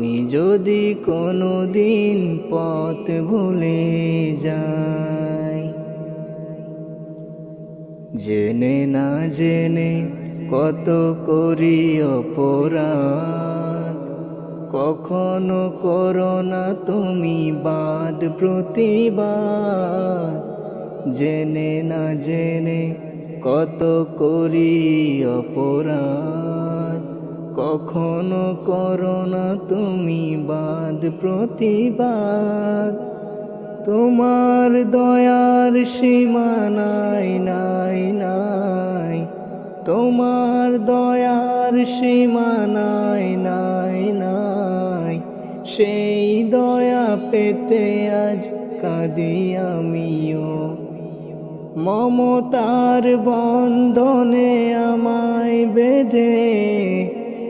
আমি যদি কোনো দিন পথ ভুলে যাই, জেনে না জেনে কত করি অপরাধ। কখনো করো না তুমি বাদ প্রতিবাদ। জেনে না জেনে কত করি অপরাধ। কখনো করো না তুমি বাদ প্রতিবাদ। তোমার দয়ার সীমা নাই নাই। তোমার দয়ার সীমা নাই নাই নাই। সেই দয়া পেতে আজ কাঁদি আমিও। মমতার বন্ধনে আমায় বেঁধে